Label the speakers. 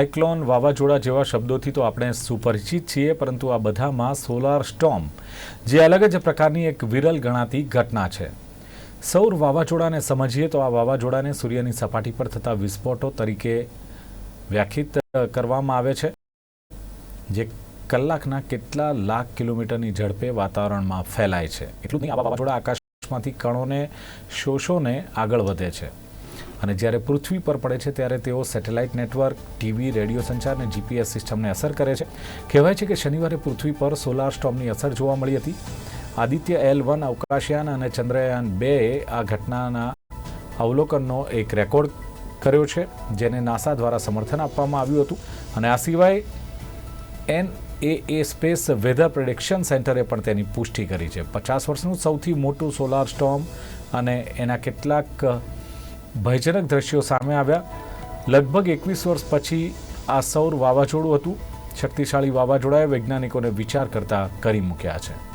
Speaker 1: Cyclone વાવાઝોડા જેવા શબ્દોથી તો આપણે સુપરિચિત છીએ, પરંતુ આ બધામાં સોલાર સ્ટોમ જે અલગ જ પ્રકારની એક વિરલ ગણાતી ઘટના છે. સૌર વાવાઝોડાને સમજીએ તો આ વાવાઝોડાને સૂર્યની સપાટી પર થતા વિસ્ફોટો તરીકે વ્યાખ્યાયિત કરવામાં આવે છે, જે કલાકના કેટલા લાખ કિલોમીટરની ઝડપે વાતાવરણમાં ફેલાય છે. એટલું નહીં આ વાવાઝોડા આકાશમાંથી કણોને, શોષોને આગળ વધે છે. અને જ્યારે પૃથ્વી પર પડે છે ત્યારે તેઓ સેટેલાઇટ નેટવર્ક, ટીવી, રેડિયો સંચાર અને જીપીએસ સિસ્ટમને અસર કરે છે. કહેવાય છે કે શનિવારે પૃથ્વી પર સોલાર સ્ટોમની અસર જોવા મળી હતી. આદિત્ય એલ વન અવકાશયાન અને ચંદ્રયાન બે આ ઘટનાના અવલોકનનો એક રેકોર્ડ કર્યો છે, જેને નાસા દ્વારા સમર્થન આપવામાં આવ્યું હતું. અને આ સિવાય N A A space weather prediction સેન્ટરે પણ તેની પુષ્ટિ કરી છે. પચાસ વર્ષનું સૌથી મોટું સોલાર સ્ટોમ અને એના કેટલાક ભયજનક દ્રશ્યો સામે આવ્યા. લગભગ એકવીસ વર્ષ પછી આ સૌર વાવાઝોડું હતું. શક્તિશાળી વાવાઝોડાએ વૈજ્ઞાનિકોને વિચાર કરતા કરી મૂક્યા છે.